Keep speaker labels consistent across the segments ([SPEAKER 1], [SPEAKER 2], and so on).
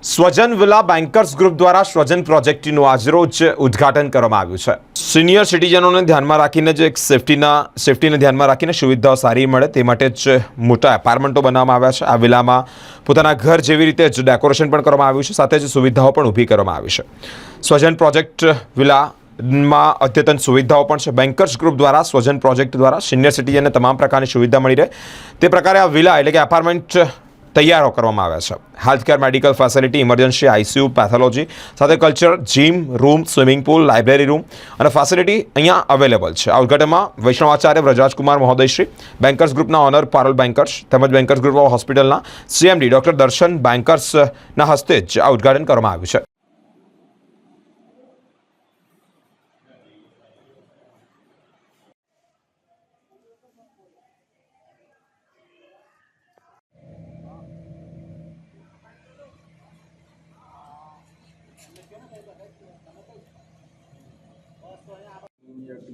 [SPEAKER 1] સ્વજન villa bankers group દ્વારા સ્વજન પ્રોજેક્ટનું આજરોજ ઉદ્ઘાટન કરવામાં આવ્યું છે. સિનિયર સિટીઝનોને ધ્યાનમાં રાખીને જે એક સેફટીના, સેફટીને ધ્યાનમાં રાખીને સુવિધાઓ સારી મળે તે માટે જ મોટા એપાર્ટમેન્ટો બનાવવામાં આવ્યા છે. આ વિલામાં પોતાના ઘર જેવી રીતે જ ડેકોરેશન પણ કરવામાં આવ્યું છે, સાથે જ સુવિધાઓ પણ ઊભી કરવામાં આવી છે. સ્વજન પ્રોજેક્ટ વિલા માં અદ્યતન સુવિધાઓ પણ છે. બેન્કર્સ ગ્રુપ દ્વારા, સ્વજન પ્રોજેક્ટ દ્વારા સિનિયર સિટીઝનને તમામ પ્રકારની સુવિધા મળી રહે. તે પ્રકારે આ વિલા એટલે કે એપાર્ટમેન્ટ તૈયારો કરવામાં આવ્યા છે. Healthcare medical facility emergency ICU pathology સાથે culture gym room swimming pool library room અને ફેસિલિટી અહીંયા અવેલેબલ છે. આ ઉદઘાટનમાં વૈષ્ણવાચાર્ય વ્રજરાજકુમાર મહોદયશ્રી બેન્કર્સ ગ્રુપના ઓનર પારોલ બેન્કર્સ તેમજ બેન્કર્સ ગ્રુપ હોસ્પિટલના સીએમડી ડોક્ટર દર્શન બેન્કર્સના હસ્તે જ આ ઉદઘાટન કરવામાં આવ્યું છે.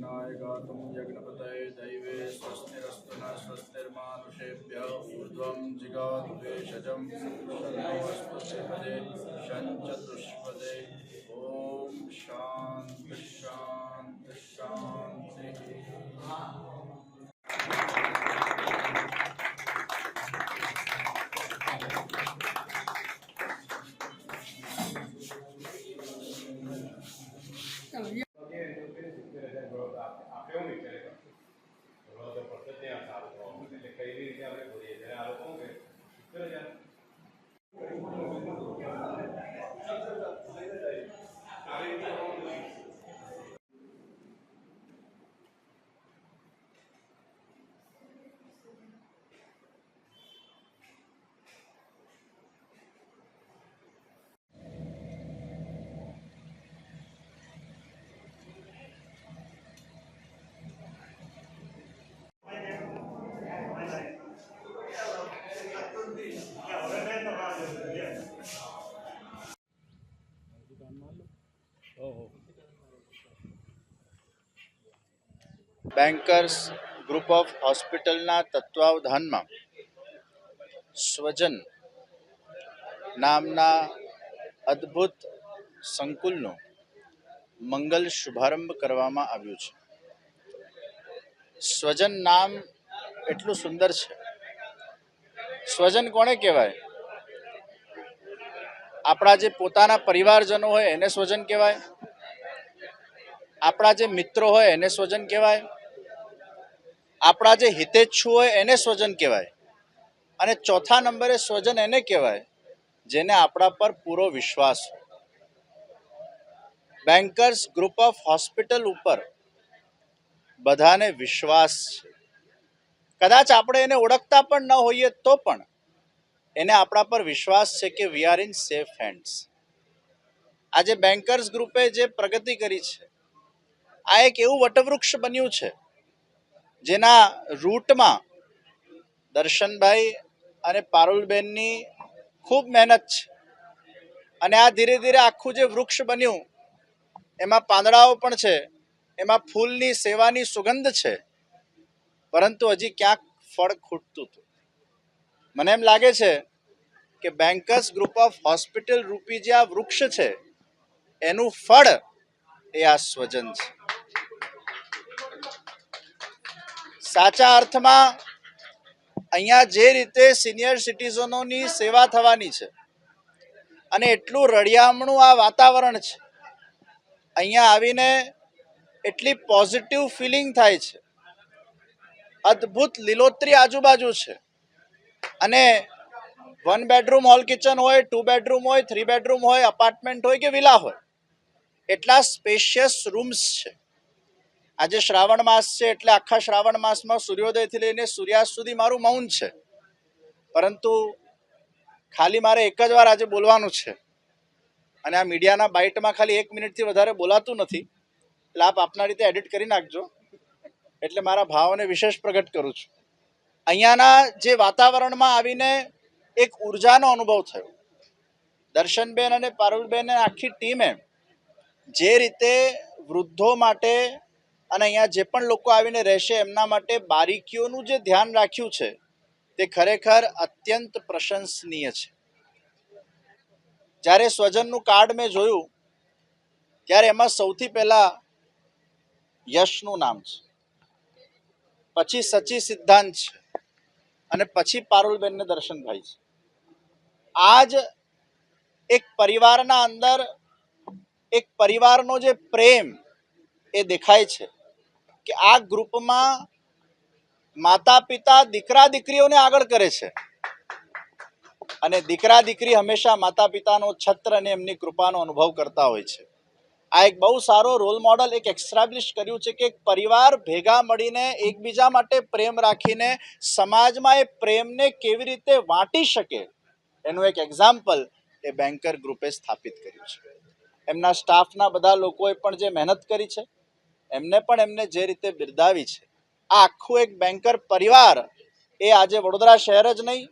[SPEAKER 2] यज्ञाय गातुं यज्ञपतये दैवे स्वस्तिरस्तु न स्वस्तिर्मानुषेभ्य ऊर्ध्वं जिगातु भेषजं शन्नोऽस्पतिपदे शञ्चतुष्पदे ॐ शान्ति parte, 个 બેન્કર્સ ગ્રુપ ઓફ હોસ્પિટલના તત્વાવધાનમાં સ્વજન નામના અદ્ભુત સંકુલનો મંગલ શુભારંભ કરવામાં આવ્યું છે. સ્વજન નામ એટલું સુંદર છે. સ્વજન કોને કહેવાય? આપણા જે પોતાના પરિવારજનો હોય એને સ્વજન કહેવાય. આપણા જે મિત્રો હોય એને સ્વજન કહેવાય. આપણા જે હિતેચ્છુ હોય એને સ્વજન કહેવાય. અને ચોથા નંબરે સ્વજન એને કહેવાય, જેને આપણા પર પૂરો વિશ્વાસ હોય. બેન્કર્સ ગ્રુપ ઓફ હોસ્પિટલ ઉપર બધાને વિશ્વાસ છે. કદાચ આપણે એને ઓળખતા પણ ન હોઈએ તો પણ એને આપણા પર વિશ્વાસ છે કે we are in safe hands આજે બેન્કર્સ ગ્રુપે જે પ્રગતિ કરી છે, આ એક એવું વટવૃક્ષ બન્યું છે, જેના રૂટમાં દર્શનભાઈ અને પારુલબેનની ખૂબ મહેનત છે. અને આ ધીરે ધીરે આખું જે વૃક્ષ બન્યું, એમાં પાંદડાઓ પણ છે, એમાં ફૂલની સેવાની સુગંધ છે, પરંતુ હજી ક્યાંક ફળ ખૂટતું હતું. મને એમ લાગે છે કે બેન્કર્સ ગ્રુપ ઓફ હોસ્પિટલ રૂપી જે આ વૃક્ષ છે, એનું ફળ એ આ સ્વજન છે. સાચા અર્થમાં અહીંયા જે રીતે સિનિયર સિટીઝનોની સેવા થવાની છે અને એટલું રળિયામણું આ વાતાવરણ છે, અહીંયા આવીને એટલી પોઝિટિવ ફિલિંગ થાય છે. અદ્ભુત લીલોતરી આજુબાજુ છે. અને વન બેડરૂમ હોલ કિચન હોય ટુ બેડરૂમ હોય થ્રી બેડરૂમ હોય અપાર્ટમેન્ટ હોય કે વિલા હોય, એટલા સ્પેશિયસ રૂમ્સ છે. આજે શ્રાવણ માસ છે એટલે આખા શ્રાવણ માસમાં સૂર્યોદયથી લઈને સૂર્યાસ્ત સુધી મારું મૌન છે. પરંતુ ખાલી મારે એક જ વાર આજે બોલવાનું છે. અને આ મીડિયાના બાઇટમાં ખાલી એક મિનિટથી વધારે બોલાતું નથી. એટલે આપ આપના રીતે એડિટ કરી નાખજો. એટલે મારા ભાવને વિશેષ પ્રગટ કરું છું. અહીંયાના જે વાતાવરણમાં આવીને એક ઉર્જાનો અનુભવ થયો. દર્શનબેન અને પારુલબેન આખી ટીમે જે રીતે વૃદ્ધો માટે અને અહીંયા જે પણ લોકો આવીને રહેશે એમના માટે બારીકીઓનું જે ધ્યાન રાખ્યું છે, તે ખરેખર અત્યંત પ્રશંસનીય છે. જ્યારે સ્વજનનું કાર્ડ મેં જોયું, ત્યારે એમાં સૌથી પહેલા યશનું નામ છે. પછી સચી સિદ્ધાંત છે. અને પછી પારુલબેનને દર્શન થાય છે. આજ એક પરિવારના અંદર એક પરિવારનો જે પ્રેમ એ દેખાય છે કે આ ગ્રુપમાં માતા, પિતા, દીકરા, દીકરીઓને આગળ કરે છે. અને દીકરા, દીકરી હંમેશા માતા, પિતાનો છત્ર અને એમની કૃપાનો અનુભવ કરતા હોય છે. આ એક બહુ સારો રોલ મોડલ એક એક્સ્ટાબ્લિશ કર્યું છે કે પરિવાર ભેગા મળીને એકબીજા માટે પ્રેમ રાખીને સમાજમાં એ પ્રેમને કેવી રીતે વાંટી શકે એનું એક એક્ઝામ્પલ એ બેન્કર ગ્રુપે સ્થાપિત કર્યું છે. એમના સ્ટાફના બધા લોકોએ પણ જે મહેનત કરી છે, એમને પણ એમને જે રીતે બિરદાવી છે, આ આખું એક બેન્કર પરિવાર એ આજે વડોદરા શહેર જ નહીં,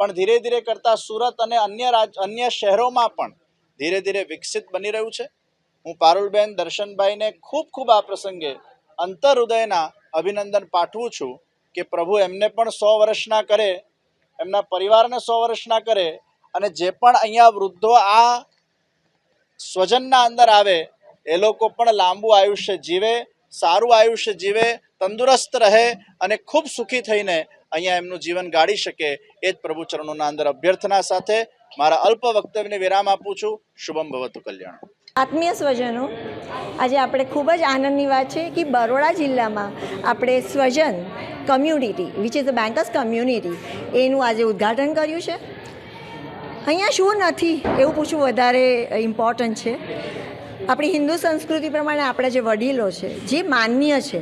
[SPEAKER 2] પણ ધીરે ધીરે કરતાં સુરત અને અન્ય રાજ, અન્ય શહેરોમાં પણ ધીરે ધીરે વિકસિત બની રહ્યું છે. હું પારુલબેન દર્શનભાઈને ખૂબ ખૂબ આ પ્રસંગે અંતર હૃદયના અભિનંદન પાઠવું છું કે પ્રભુ એમને પણ સો વર્ષના કરે, એમના પરિવારને સો વર્ષના કરે અને જે પણ અહીંયા વૃદ્ધો આ સ્વજનના અંદર આવે, એ લોકો પણ લાંબુ આયુષ્ય જીવે, સારું આયુષ્ય જીવે, તંદુરસ્ત રહે અને ખૂબ સુખી થઈને અહીંયા એમનું જીવન ગાળી શકે. એ જ પ્રભુ ચરણોના અંદર અભ્યર્થના સાથે મારા અલ્પ વક્તવ્યને વિરામ આપું છું. શુભમ ભવતુ કલ્યાણ.
[SPEAKER 3] આત્મીય સ્વજનો, આજે આપણે ખૂબ જ આનંદની વાત છે કે બરોડા જિલ્લામાં આપણે Swajan community which is the Bankers community એનું આજે ઉદ્ઘાટન કર્યું છે. અહીંયા શું નથી એવું પૂછવું વધારે ઇમ્પોર્ટન્ટ છે. આપણી હિન્દુ સંસ્કૃતિ પ્રમાણે આપણા જે વડીલો છે, જે માન્ય છે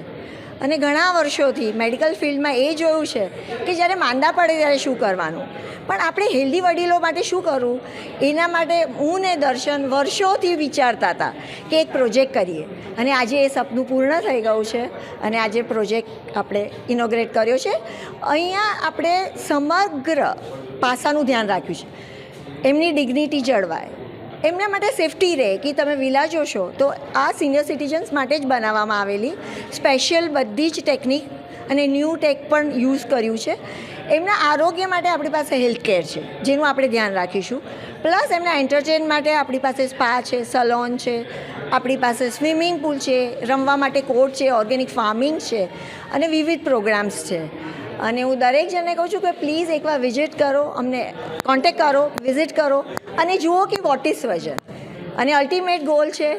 [SPEAKER 3] અને ઘણા વર્ષોથી મેડિકલ ફિલ્ડમાં એ જોયું છે કે જ્યારે માંદા પડે ત્યારે શું કરવાનું? પણ આપણે હેલ્ધી વડીલો માટે શું કરવું? એના માટે હું ને દર્શન વર્ષોથી વિચારતા હતા કે એક પ્રોજેક્ટ કરીએ. અને આજે એ સપનું પૂર્ણ થઈ ગયું છે અને આજે પ્રોજેક્ટ આપણે ઇનોગ્રેટ કર્યો છે. અહીંયા આપણે સમગ્ર પાસાનું ધ્યાન રાખ્યું છે. એમની ડિગ્નિટી જળવાય. એમના માટે સેફટી રહે કે તમે વિલા જોશો, તો આ સિનિયર સિટીઝન્સ માટે જ બનાવવામાં આવેલી સ્પેશિયલ બધી જ ટેકનિક અને ન્યૂ ટેક પણ યુઝ કર્યું છે. એમના આરોગ્ય માટે આપણી પાસે હેલ્થ કેર છે, જેનું આપણે ધ્યાન રાખીશું. પ્લસ એમના એન્ટરટેન માટે આપણી પાસે સ્પા છે, સલોન છે, આપણી પાસે સ્વિમિંગ પુલ છે, રમવા માટે કોર્ટ છે, ઓર્ગેનિક ફાર્મિંગ છે અને વિવિધ પ્રોગ્રામ્સ છે. અને હું દરેક જણને કહું છું કે પ્લીઝ એકવાર વિઝિટ કરો, અમને કોન્ટેક કરો, વિઝિટ કરો. અને જુઓ કે વોટ ઇઝ વજન અને અલ્ટિમેટ ગોલ છે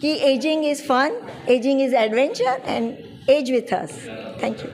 [SPEAKER 3] કે ageing is fun ageing is adventure and age with us thank you